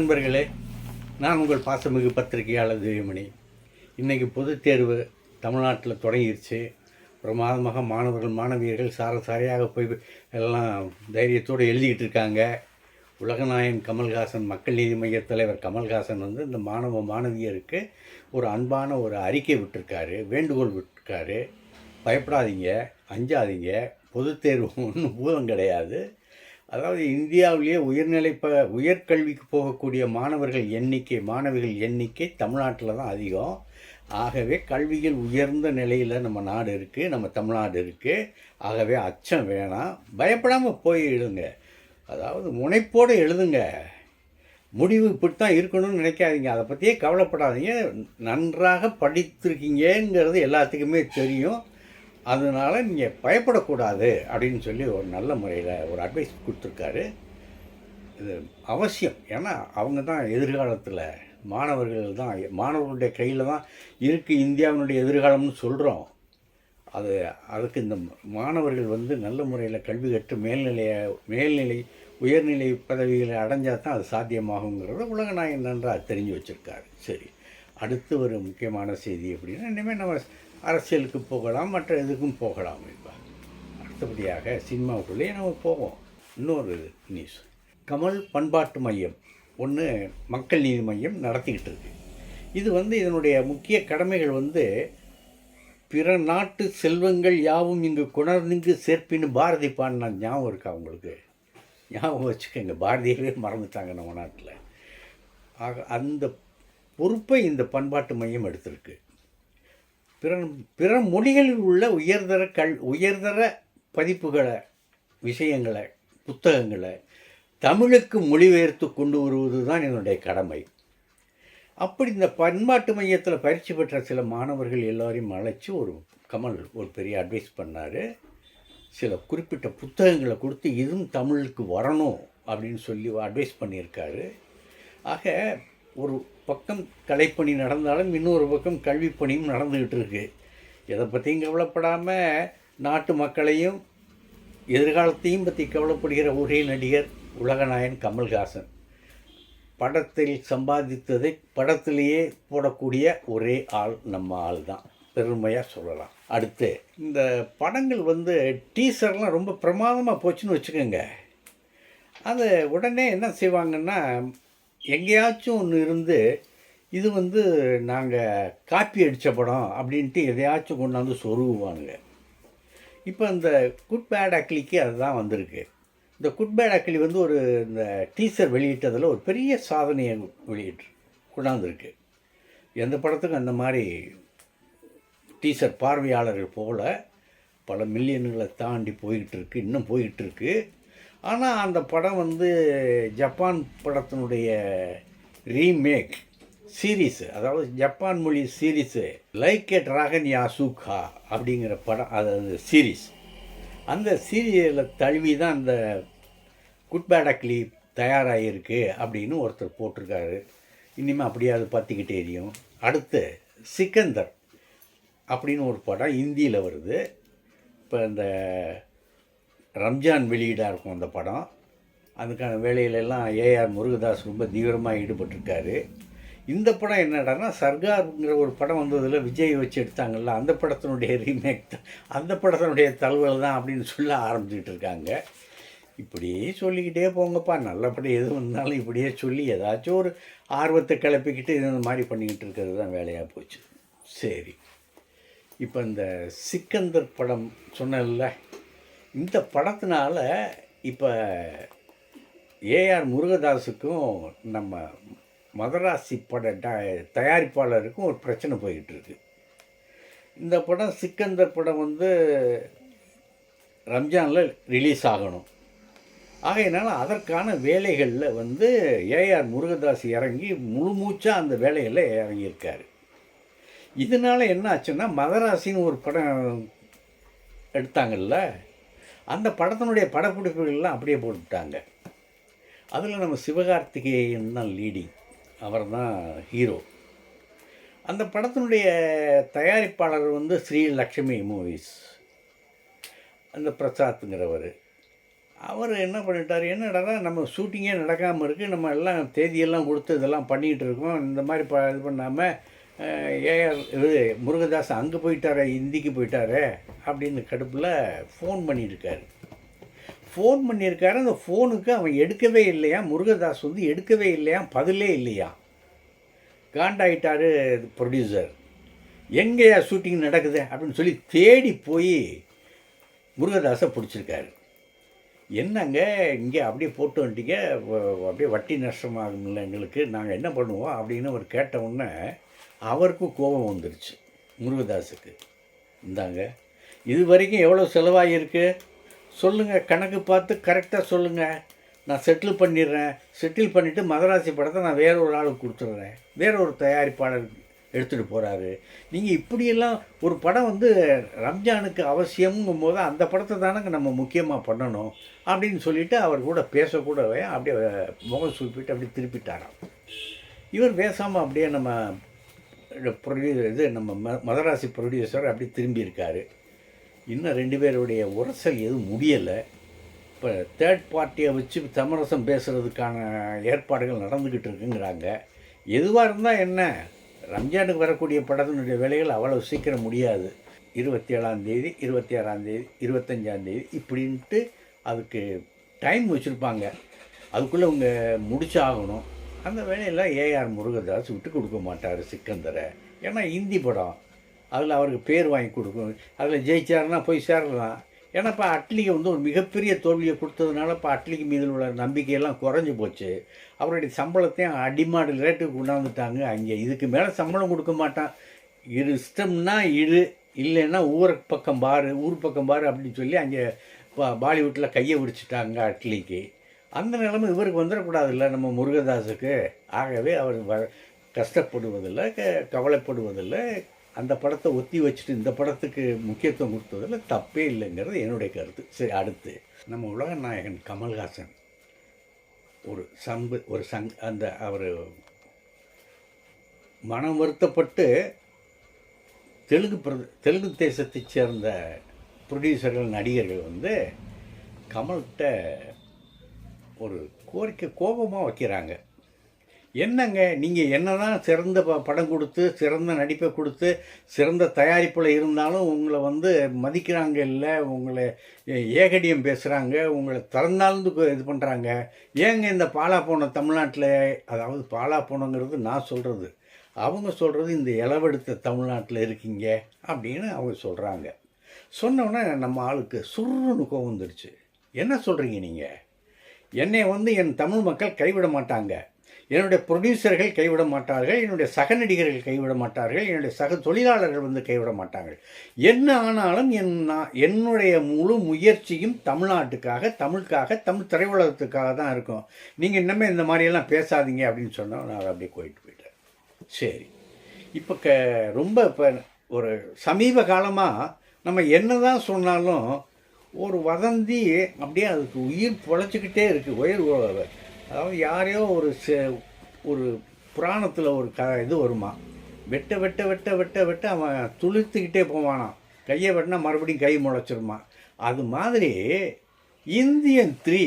நண்பர்களே நான் உங்கள் பாசமிகு பத்திரிகையாளர் தேவிமணி இன்றைக்கி பொதுத் தேர்வு தமிழ்நாட்டில் தொடங்கிருச்சு. பிரமாதமாக மாணவர்கள் மாணவியர்கள் சார சாரையாக போய் எல்லாம் தைரியத்தோடு எழுதிக்கிட்டு இருக்காங்க. உலகநாயகன் கமல்ஹாசன் மக்கள் நீதி மைய தலைவர் கமல்ஹாசன் வந்து இந்த மாணவ மாணவியருக்கு ஒரு அன்பான ஒரு அறிக்கை விட்டுருக்காரு வேண்டுகோள் விட்டுருக்காரு. பயப்படாதீங்க அஞ்சாதீங்க. பொதுத் தேர்வு ஒன்றும் பூதம் கிடையாது. அதாவது இந்தியாவிலேயே உயர்நிலை ப உயர்கல்விக்கு போகக்கூடிய மாணவர்கள் எண்ணிக்கை மாணவிகள் எண்ணிக்கை தமிழ்நாட்டில் தான் அதிகம். ஆகவே கல்வியில் உயர்ந்த நிலையில் நம்ம நாடு இருக்குது நம்ம தமிழ்நாடு இருக்குது ஆகவே அச்சம் வேணாம். பயப்படாமல் போய் எழுதுங்க. அதாவது முனைப்போடு எழுதுங்க. முடிவு இப்படி தான் இருக்கணும்னு நினைக்காதீங்க. அதை பற்றியே கவலைப்படாதீங்க. நன்றாக படித்திருக்கீங்கங்கிறது எல்லாத்துக்குமே தெரியும். அதனால் நீங்கள் பயப்படக்கூடாது அப்படின்னு சொல்லி ஒரு நல்ல முறையில் ஒரு அட்வைஸ் கொடுத்துருக்காரு. இது அவசியம். ஏன்னா அவங்க தான் எதிர்காலத்தில் மாணவர்கள் தான் மாணவர்களுடைய கையில் தான் இருக்குது இந்தியாவினுடைய எதிர்காலம்னு சொல்கிறோம் அது அதுக்கு இந்த மாணவர்கள் வந்து நல்ல முறையில் கல்வி கற்று மேல்நிலைய மேல்நிலை உயர்நிலை பதவிகளை அடைஞ்சால் தான் அது சாத்தியமாகுங்கிறத உலகநாயகன் நன்றாக தெரிஞ்சு வச்சுருக்காரு. சரி. அடுத்து ஒரு முக்கியமான செய்தி அப்படின்னா இனிமேல் நம்ம அரசியலுக்கு போகலாம் மற்ற இதுக்கும் போகலாம் இப்போ அடுத்தபடியாக சினிமாவுக்குள்ளேயே நம்ம போவோம். இன்னொரு நியூஸ் கமல் பண்பாட்டு மையம். ஒன்று மக்கள் நீதி மையம் நடத்திக்கிட்டு இருக்கு. இது வந்து இதனுடைய முக்கிய கடமைகள் வந்து பிற நாட்டு செல்வங்கள் யாவும் இங்கு குணர்ந்து சேர்ப்பின்னு பாரதி பாடினா ஞாபகம் இருக்கா உங்களுக்கு? ஞாபகம் வச்சுக்கோங்க. பாரதியவே மறந்துட்டாங்க நம்ம நாட்டில். ஆக அந்த பொறுப்பை இந்த பண்பாட்டு மையம் எடுத்திருக்கு. பிற பிற மொழிகளில் உள்ள உயர்தர கல் உயர்தர பதிப்புகளை விஷயங்களை புத்தகங்களை தமிழுக்கு மொழிபெயர்த்து கொண்டு வருவது தான் என்னுடைய கடமை. அப்படி இந்த பண்பாட்டு மையத்தில் பயிற்சி பெற்ற சில மாணவர்கள் எல்லோரையும் அழைச்சி ஒரு கமல் ஒரு பெரிய அட்வைஸ் பண்ணார். சில குறிப்பிட்ட புத்தகங்களை கொடுத்து இதுவும் தமிழுக்கு வரணும் அப்படின்னு சொல்லி அட்வைஸ் பண்ணியிருக்காரு. ஆக ஒரு பக்கம் கலைப்பணி நடந்தாலும் இன்னொரு பக்கம் கல்விப்பணியும் நடந்துக்கிட்டு இருக்கு எதை பற்றியும் கவலைப்படாமல் நாட்டு மக்களையும் எதிர்காலத்தையும் பற்றி கவலைப்படுகிற ஒரே நடிகர் உலகநாயன் கமல்ஹாசன். படத்தில் சம்பாதித்ததை படத்திலேயே போடக்கூடிய ஒரே ஆள் நம்ம ஆள் தான். பெருமையாக சொல்லலாம். அடுத்து இந்த படங்கள் வந்து டீசர்லாம் ரொம்ப பிரமாதமாக போச்சுன்னு வச்சுக்கோங்க. அது உடனே என்ன செய்வாங்கன்னா எங்கேயாச்சும் ஒன்று இருந்து இது வந்து நாங்கள் காப்பி அடித்த படம் அப்படின்ட்டு எதையாச்சும் கொண்டாந்து சொருகுவானுங்க. இப்போ இந்த குட் பேட் அக்லிக்கு அதுதான் வந்திருக்கு. இந்த குட் பேட் அக்லி வந்து ஒரு இந்த டீசர் வெளியிட்டதில் ஒரு பெரிய சாதனையை வெளியிட்டு கொண்டாந்துருக்கு. எந்த படத்துக்கும் அந்த மாதிரி டீசர் பார்வையாளர்கள் போல் பல மில்லியன்களை தாண்டி போய்கிட்டு இருக்கு இன்னும் போய்கிட்டு இருக்குது ஆனால் அந்த படம் வந்து ஜப்பான் படத்தினுடைய ரீமேக் சீரீஸு. அதாவது ஜப்பான் மொழி சீரீஸு. லைக் எ ட்ராகன் யாசூகா அப்படிங்கிற படம் அதாவது சீரீஸ். அந்த சீரியலில் தழுவி தான் அந்த குட் பேட் அக்லி தயாராகிருக்கு அப்படின்னு ஒருத்தர் போட்டிருக்காரு. இனிமேல் அப்படியே அது பற்றிக்கிட்டே எரியும். அடுத்து சிக்கந்தர் அப்படின்னு ஒரு படம் இந்தியில் வருது. இப்போ இந்த ரம்ஜான் வெளியீடாக இருக்கும் அந்த படம். அதுக்கான வேலையிலெல்லாம் ஏஆர் முருகதாஸ் ரொம்ப தீவிரமாக ஈடுபட்டிருக்காரு. இந்த படம் என்னடான்னா சர்கார்ங்கிற ஒரு படம் வந்ததில் விஜய் வச்சு எடுத்தாங்கல்ல அந்த படத்தினுடைய ரீமேக் அந்த படத்தினுடைய தழுவல் தான் அப்படின்னு சொல்ல ஆரம்பிச்சுட்டு இருக்காங்க. இப்படியே சொல்லிக்கிட்டே போங்கப்பா. நல்லபடி எது வந்தாலும் இப்படியே சொல்லி ஏதாச்சும் ஒரு ஆர்வத்தை கிளப்பிக்கிட்டு இந்த மாதிரி பண்ணிக்கிட்டு இருக்கிறது தான் வேலையாக போச்சு. சரி. இப்போ இந்த சிக்கந்தர் படம் சொன்னேன்ல இந்த படத்தினால இப்போ ஏஆர் முருகதாஸுக்கும் நம்ம மதராசி பட ட- தயாரிப்பாளருக்கும் ஒரு பிரச்சனை போய்கிட்டுருக்கு இந்த படம் சிக்கந்தர் படம் வந்து ரம்ஜானில் ரிலீஸ் ஆகணும். ஆகையினால அதற்கான வேலைகளில் வந்து ஏஆர் முருகதாஸ் இறங்கி முழு மூச்சாக அந்த வேலைகளில் இறங்கியிருக்காரு. இதனால் என்ன ஆச்சுன்னா மதராசின்னு ஒரு படம் எடுத்தாங்கல்ல அந்த படத்தினுடைய படப்பிடிப்புகள்லாம் அப்படியே போட்டுவிட்டாங்க அதில் நம்ம சிவகார்த்திகேயன் தான் லீடிங் அவர் தான் ஹீரோ அந்த படத்தினுடைய தயாரிப்பாளர் வந்து ஸ்ரீ லக்ஷ்மி மூவிஸ் அந்த பிரசாத்துங்கிறவர் அவர் என்ன பண்ணிட்டார்? என்னடா நம்ம ஷூட்டிங்கே நடக்காமல் இருக்குது நம்ம எல்லாம் தேதியெல்லாம் கொடுத்து இதெல்லாம் பண்ணிகிட்டு இருக்கோம். இந்த மாதிரி ப இது பண்ணாமல் ஏஆர் இது முருகதாஸ் அங்கே போயிட்டாரே இந்திக்கு போயிட்டாரே அப்படின்னு கடுப்பில் ஃபோன் பண்ணியிருக்காரு. ஃபோன் பண்ணியிருக்காரு அந்த ஃபோனுக்கு அவன் எடுக்கவே இல்லையா? முருகதாஸ் வந்து எடுக்கவே இல்லையா? பதிலே இல்லையா? காண்டாயிட்டாரு ப்ரொடியூசர் எங்கேயா ஷூட்டிங் நடக்குது அப்படின்னு சொல்லி தேடி போய் முருகதாஸை பிடிச்சிருக்காரு. என்னங்க இங்கே அப்படியே போட்டு வந்துட்டீங்க அப்படியே வட்டி நஷ்டமாகும்ல எங்களுக்கு நாங்கள் என்ன பண்ணுவோம் அப்படின்னு அவர் கேட்ட உடனே அவருக்கும் கோபம் வந்துருச்சு முருகதாஸுக்கு இந்தாங்க இது வரைக்கும் எவ்வளோ செலவாகிருக்கு சொல்லுங்கள் கணக்கு பார்த்து கரெக்டாக சொல்லுங்கள் நான் செட்டில் பண்ணிடுறேன். செட்டில் பண்ணிவிட்டு மதராசி படத்தை நான் வேற ஒரு ஆளுக்கு கொடுத்துட்றேன். வேற ஒரு தயாரிப்பாளர் எடுத்துகிட்டு போகிறாரு நீங்கள் இப்படியெல்லாம் ஒரு படம் வந்து ரம்ஜானுக்கு அவசியம்ங்கும் போது அந்த படத்தை தானங்க நம்ம முக்கியமாக பண்ணணும் அப்படின்னு சொல்லிவிட்டு அவர் கூட பேசக்கூடவே அப்படியே முகம் சுப்பிட்டு அப்படியே திருப்பிட்டாராம். இவர் பேசாமல் அப்படியே நம்ம ப்ரொடியூசர் இது நம்ம ம மதராசி ப்ரொடியூசர் அப்படியே திரும்பியிருக்காரு. இன்னும் ரெண்டு பேருடைய உரசல் எதுவும் முடியலை. இப்போ தேர்ட் பார்ட்டியை வச்சு சமரசம் பேசுகிறதுக்கான ஏற்பாடுகள் நடந்துக்கிட்டு இருக்குங்கிறாங்க. எதுவாக இருந்தால் என்ன? ரம்ஜானுக்கு வரக்கூடிய படத்தினுடைய வேலைகள் அவ்வளோ சீக்கிரம் முடியாது. இருபத்தி ஏழாந்தேதி இருபத்தி ஆறாந்தேதி இருபத்தஞ்சாந்தேதி இப்படின்ட்டு அதுக்கு டைம் வச்சுருப்பாங்க. அதுக்குள்ளே அவங்க முடிச்சாகணும். அந்த வேலையெல்லாம் ஏஆர் முருகதாஸ் விட்டு கொடுக்க மாட்டார் சிக்கந்தரை. ஏன்னா ஹிந்தி படம். அதில் அவருக்கு பேர் வாங்கி கொடுக்கும். அதில் ஜெயிச்சாருன்னா போய் சேரலாம். ஏன்னா இப்போ அட்லிக்கு வந்து ஒரு மிகப்பெரிய தோல்வியை கொடுத்ததுனால இப்போ அட்லிக்கு மீது உள்ள நம்பிக்கையெல்லாம் குறைஞ்சி போச்சு. அவருடைய சம்பளத்தையும் அடிமாடு ரேட்டுக்கு கொண்டாந்துட்டாங்க. அங்கே இதுக்கு மேலே சம்பளம் கொடுக்க மாட்டான். இரு இஷ்டம்னா இரு இல்லைன்னா ஊர் பக்கம் பாரு ஊர் பக்கம் பாரு அப்படின்னு சொல்லி அங்கே பா- பாலிவுட்டில் கையை விரிச்சிட்டாங்க அட்லிக்கு. அந்த நிலைமை இவருக்கு வந்துடக்கூடாதுல்ல நம்ம முருகதாஸுக்கு ஆகவே அவர் வ கஷ்டப்படுவதில்லை க கவலைப்படுவதில்லை. அந்த படத்தை ஒத்தி வச்சுட்டு இந்த படத்துக்கு முக்கியத்துவம் கொடுத்ததில் தப்பே இல்லைங்கிறது என்னுடைய கருத்து. சரி அடுத்து. நம்ம உலக நாயகன் கமல்ஹாசன் ஒரு சம்பு ஒரு சங் அந்த அவர் மனம் வருத்தப்பட்டு தெலுங்கு பிரத தெலுங்கு தேசத்தைச் சேர்ந்த ப்ரொடியூசர்கள் நடிகர்கள் வந்து கமல்கிட்ட ஒரு கோரிக்கை கோபமாக வைக்கிறாங்க. என்னங்க? நீங்கள் என்ன தான் சிறந்த ப- படம் கொடுத்து சிறந்த நடிப்பை கொடுத்து சிறந்த தயாரிப்பில் இருந்தாலும் உங்களை வந்து மதிக்கிறாங்க இல்லை உங்களை ஏகடியம் பேசுகிறாங்க உங்களை திறந்தாழ்ந்து இது பண்ணுறாங்க ஏங்க இந்த பாலா போன தமிழ்நாட்டில் அதாவது பாலா போனங்கிறது நான் சொல்கிறது அவங்க சொல்கிறது இந்த இளவெடுத்த தமிழ்நாட்டில் இருக்கீங்க அப்படின்னு அவங்க சொல்கிறாங்க சொன்னோன்னே நம்ம ஆளுக்கு சுருன்னு கோவம் வந்துடுச்சு என்ன சொல்கிறீங்க நீங்கள் என்னை வந்து என் தமிழ் மக்கள் கைவிட மாட்டாங்க. என்னுடைய ப்ரொடியூசர்கள் கைவிட மாட்டார்கள் என்னுடைய சக நடிகர்கள் கைவிட மாட்டார்கள் என்னுடைய சக தொழிலாளர்கள் வந்து கைவிட மாட்டார்கள். என்ன ஆனாலும் என் நான் என்னுடைய முழு முயற்சியும் தமிழ்நாட்டுக்காக தமிழுக்காக தமிழ் திரையுலகத்துக்காக தான் இருக்கும். நீங்கள் இன்னமே இந்த மாதிரியெல்லாம் பேசாதீங்க அப்படின்னு சொன்னால் நான் அப்படியே போயிட்டு போயிட்டேன். சரி. இப்போ க ரொம்ப இப்போ ஒரு சமீப காலமாக நம்ம என்ன தான் சொன்னாலும் ஒரு வதந்தி அப்படியே அதுக்கு உயிர் பொழைச்சிக்கிட்டே இருக்குது உயிர் உ- அதாவது யாரையோ ஒரு செ- ஒரு புராணத்தில் ஒரு க இது வருமா? வெட்ட வெட்ட வெட்ட வெட்ட வெட்ட அவன் துளிர்த்துக்கிட்டே போவானாம் கையை வெட்டினா மறுபடியும் கை முளைச்சிருமா? அது மாதிரி இந்தியன் த்ரீ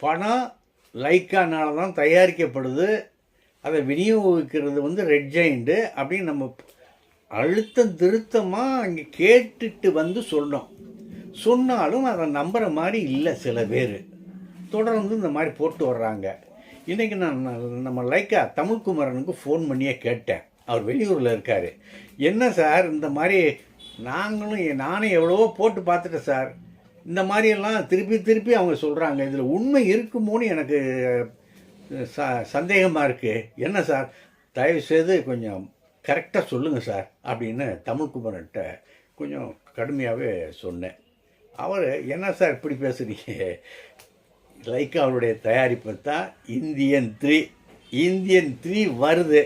பணம் லைக்கானால தான் தயாரிக்கப்படுது. அதை விநியோகிக்கிறது வந்து ரெட் ஜெயிண்டு அப்படின்னு நம்ம அழுத்தம் திருத்தமாக இங்கே கேட்டுட்டு வந்து சொன்னோம் சொன்னாலும் அதை நம்புகிற மாதிரி இல்லை சில பேர். தொடர்ந்து இந்த மாதிரி போட்டு வர்றாங்க. இன்றைக்கி நான் நம்ம லைக்கா தமிழ்குமரனுக்கு ஃபோன் பண்ணியே கேட்டேன். அவர் வெளியூரில் இருக்கார். என்ன சார் இந்த மாதிரி நாங்களும் நானும் எவ்வளவோ போட்டு பார்த்துட்டேன் சார். இந்த மாதிரியெல்லாம் திருப்பி திருப்பி அவங்க சொல்கிறாங்க இதில் உண்மை இருக்குமோன்னு எனக்கு ச சந்தேகமாக இருக்குது என்ன சார்? தயவுசெய்து கொஞ்சம் கரெக்டாக சொல்லுங்கள் சார் அப்படின்னு தமிழ்குமரன்ட்ட கொஞ்சம் கடுமையாகவே சொன்னேன். அவர் என்ன சார் இப்படி பேசுகிறீங்க லைக் அவருடைய தயாரிப்பு தான் இந்தியன் த்ரீ இந்தியன் த்ரீ வருது.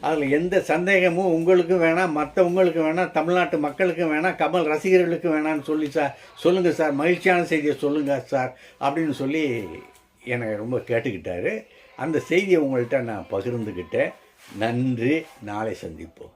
அதில் எந்த சந்தேகமும் உங்களுக்கும் வேணாம் மற்றவங்களுக்கும் வேணாம் தமிழ்நாட்டு மக்களுக்கும் வேணாம் கமல் ரசிகர்களுக்கும் வேணாம்னு சொல்லி சார் சொல்லுங்கள் சார் மகிழ்ச்சியான செய்தியை சொல்லுங்கள் சார் அப்படின்னு சொல்லி என்னை ரொம்ப கேட்டுக்கிட்டாரு. அந்த செய்தியை உங்கள்கிட்ட நான் பகிர்ந்துக்கிட்டேன். நன்றி. நாளை சந்திப்போம்.